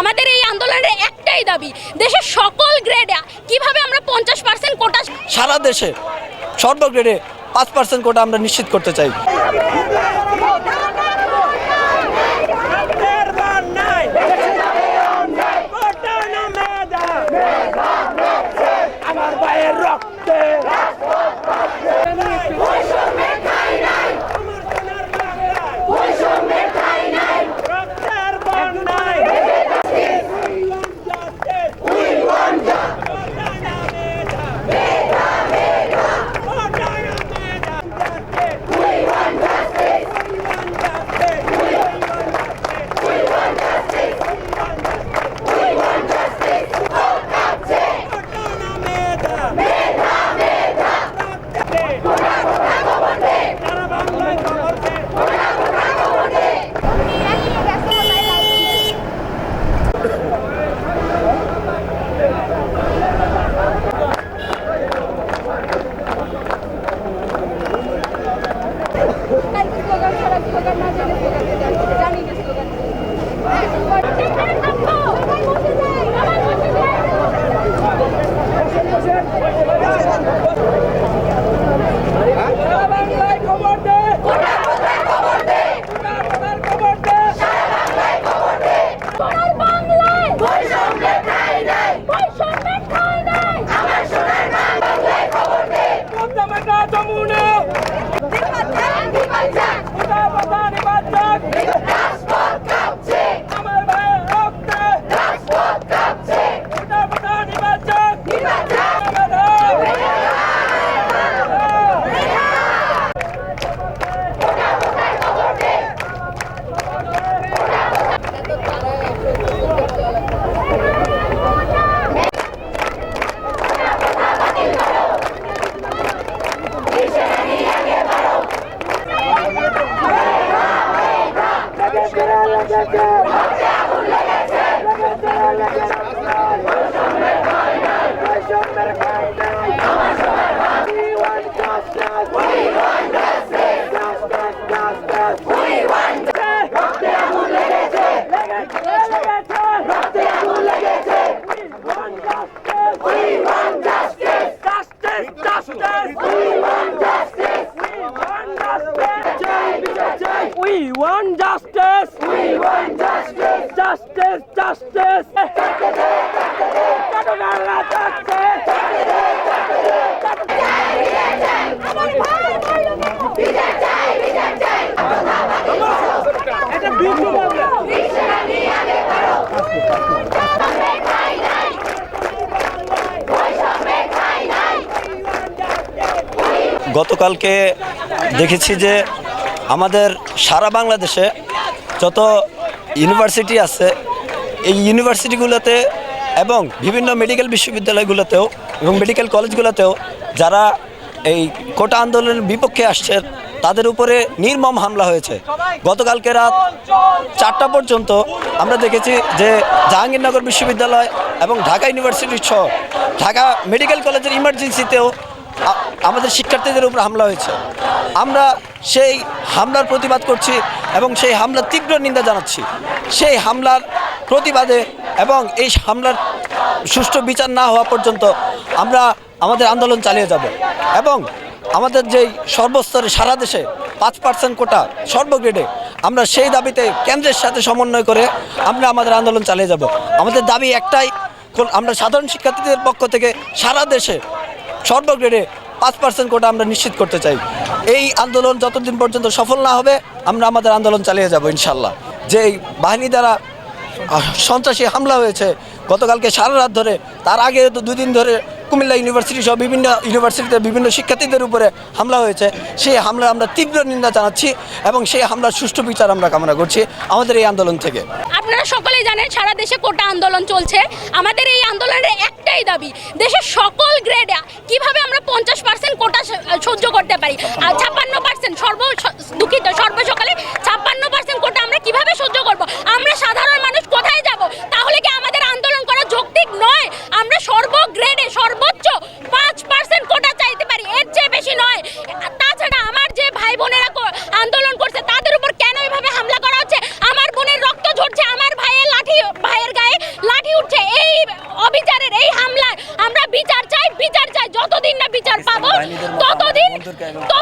আমাদের এই আন্দোলনের একটাই দাবি, দেশের সকল গ্রেডে কীভাবে আমরা পঞ্চাশ পার্সেন্ট কোটা সারা দেশে সর্বগ্রেডে পাঁচ পার্সেন্ট কোটা আমরা নিশ্চিত করতে চাই। Bye-bye. We want justice. Justice. Justice, justice. কাটাগালা justice. আমার ভাই বলল বিচার চাই বিচার চাই এটা বিন্দু বাংলা রিকশা নিয়ে আগে করো বৈষম্যের ঠাঁই নাই বৈষম্যের ঠাঁই নাই গতকালকে দেখেছি যে আমাদের সারা বাংলাদেশে যত ইউনিভার্সিটি আছে, এই ইউনিভার্সিটিগুলোতে এবং বিভিন্ন মেডিকেল বিশ্ববিদ্যালয়গুলোতেও এবং মেডিকেল কলেজগুলোতেও যারা এই কোটা আন্দোলনের বিপক্ষে আসছে, তাদের উপরে নির্মম হামলা হয়েছে। গতকালকে রাত চারটা পর্যন্ত আমরা দেখেছি যে জাহাঙ্গীরনগর বিশ্ববিদ্যালয় এবং ঢাকা ইউনিভার্সিটি সহ ঢাকা মেডিকেল কলেজের ইমার্জেন্সিতেও আমাদের শিক্ষার্থীদের উপর হামলা হয়েছে। আমরা সেই হামলার প্রতিবাদ করছি এবং সেই হামলার তীব্র নিন্দা জানাচ্ছি। সেই হামলার প্রতিবাদে এবং এই হামলার সুষ্ঠু বিচার না হওয়া পর্যন্ত আমরা আমাদের আন্দোলন চালিয়ে যাব এবং আমাদের যেই সর্বস্তরে সারা দেশে পাঁচ পার্সেন্ট কোটা সর্বগ্রেডে আমরা সেই দাবিতে কেন্দ্রের সাথে সমন্বয় করে আমরা আমাদের আন্দোলন চালিয়ে যাব। আমাদের দাবি একটাই, আমরা সাধারণ শিক্ষার্থীদের পক্ষ থেকে সারা দেশে সর্বগ্রেডে পাঁচ পার্সেন্ট কোটা আমরা নিশ্চিত করতে চাই। এই আন্দোলন যতদিন পর্যন্ত সফল না হবে, আমরা আমাদের আন্দোলন চালিয়ে যাব ইনশাল্লাহ। যে বাহিনী দ্বারা সন্ত্রাসী হামলা হয়েছে, গতকালকে সারা রাত ধরে, তার আগে তো দুদিন ধরে কুমিল্লা ইউনিভার্সিটি সহ বিভিন্ন ইউনিভার্সিটিতে বিভিন্ন শিক্ষার্থীদের উপরে হামলা হয়েছে। সেই হামলা আমরা তীব্র নিন্দা জানাচ্ছি এবং সেই হামলার সুষ্ঠু বিচার আমরা কামনা করছি আমাদের এই আন্দোলন থেকে। আপনারা সকলেই জানেন সারা দেশে কোটা আন্দোলন চলছে। আমাদের এই আন্দোলনের একটাই দাবি, দেশের সকল গ্রেডে কীভাবে আমরা পঞ্চাশ পার্সেন্ট কোটা সহ্য করতে পারি? আর ছাপ্পান্ন পার্সেন্ট সর্ব দুঃখিত, সর্বসকালে Devin.